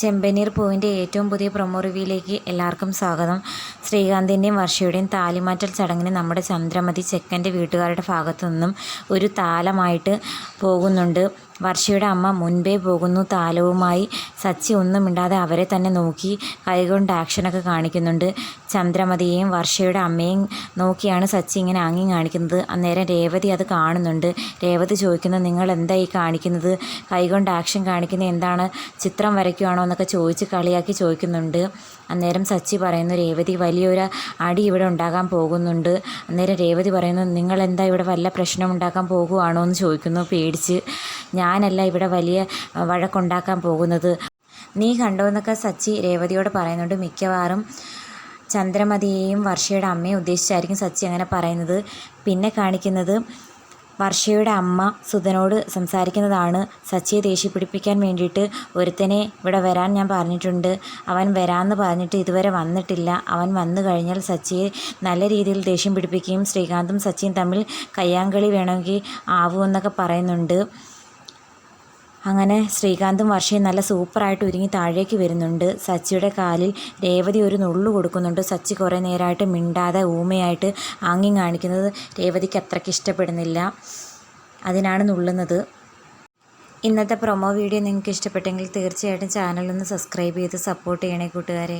ചെമ്പനീർ പൂവിന്റെ ഏറ്റവും പുതിയ പ്രൊമോ റിവ്യൂയിലേക്ക് എല്ലാവർക്കും സ്വാഗതം. ശ്രീകാന്തിന്റെയും വർഷയുടെയും താലിമാറ്റൽ ചടങ്ങിന് നമ്മുടെ ചന്ദ്രമതി ചെക്കന്റെ വീട്ടുകാരുടെ ഭാഗത്തു നിന്നും ഒരു താലമായിട്ട് പോകുന്നുണ്ട്. വർഷയുടെ അമ്മ മുൻപേ പോകുന്നു. താലവുമായി സച്ചി ഒന്നും മിണ്ടാതെ അവരെ തന്നെ നോക്കി കൈകൊണ്ട് ആക്ഷനൊക്കെ കാണിക്കുന്നുണ്ട്. ചന്ദ്രമതിയെയും വർഷയുടെ അമ്മയും നോക്കിയാണ് സച്ചി ഇങ്ങനെ ആങ്ങി കാണിക്കുന്നത്. അന്നേരം രേവതി അത് കാണുന്നുണ്ട്. രേവതി ചോദിക്കുന്നത് നിങ്ങൾ എന്താ ഈ കാണിക്കുന്നത്? കൈകൊണ്ട് ആക്ഷൻ കാണിക്കുന്നത് എന്താണ്? ചിത്രം വരയ്ക്കുവാണോ എന്നൊക്കെ ചോദിച്ച് കളിയാക്കി ചോദിക്കുന്നുണ്ട്. അന്നേരം സച്ചി പറയുന്നു രേവതി വലിയൊരു അടി ഇവിടെ ഉണ്ടാകാൻ പോകുന്നുണ്ട്. അന്നേരം രേവതി പറയുന്നു നിങ്ങൾ എന്താ ഇവിടെ വല്ല പ്രശ്നം ഉണ്ടാക്കാൻ പോകുവാണോ? എന്ന് ചോദിക്കുന്നു പേടിച്ച്. ഞാനല്ല ഇവിടെ വലിയ വഴക്കുണ്ടാക്കാൻ പോകുന്നത്. നീ കണ്ടോ എന്നൊക്കെ സച്ചി രേവതിയോട് പറയുന്നുണ്ട്. മിക്കവാറും ചന്ദ്രമതിയെയും വർഷയുടെ അമ്മയെ ഉദ്ദേശിച്ചായിരിക്കും സച്ചി അങ്ങനെ പറയുന്നത്. പിന്നെ കാണിക്കുന്നത് വർഷയുടെ അമ്മ സുധനോട് സംസാരിക്കുന്നതാണ്. സച്ചിയെ ദേഷ്യ പിടിപ്പിക്കാൻ വേണ്ടിയിട്ട് ഒരുത്തനെ ഇവിടെ വരാൻ ഞാൻ പറഞ്ഞിട്ടുണ്ട്. അവൻ വരാമെന്ന് പറഞ്ഞിട്ട് ഇതുവരെ വന്നിട്ടില്ല. അവൻ വന്നു കഴിഞ്ഞാൽ സച്ചിയെ നല്ല രീതിയിൽ ദേഷ്യം പിടിപ്പിക്കുകയും ശ്രീകാന്തും സച്ചിയും തമ്മിൽ കയ്യാങ്കളി വേണമെങ്കിൽ ആവുമെന്നൊക്കെ പറയുന്നുണ്ട്. അങ്ങനെ ശ്രീകാന്തും വർഷയും നല്ല സൂപ്പറായിട്ട് ഒരുങ്ങി താഴേക്ക് വരുന്നുണ്ട്. സച്ചിയുടെ കാലിൽ രേവതി ഒരു നുള്ളു കൊടുക്കുന്നുണ്ട്. സച്ചി കുറേ നേരമായിട്ട് മിണ്ടാതെ ഊമയായിട്ട് ആങ്ങി കാണിക്കുന്നത് രേവതിക്ക് അത്രയ്ക്ക് ഇഷ്ടപ്പെടുന്നില്ല. അതിനാണ് നുള്ളുന്നത്. ഇന്നത്തെ പ്രൊമോ വീഡിയോ നിങ്ങൾക്ക് ഇഷ്ടപ്പെട്ടെങ്കിൽ തീർച്ചയായിട്ടും ചാനലൊന്ന് സബ്സ്ക്രൈബ് ചെയ്ത് സപ്പോർട്ട് ചെയ്യണേ കൂട്ടുകാരെ.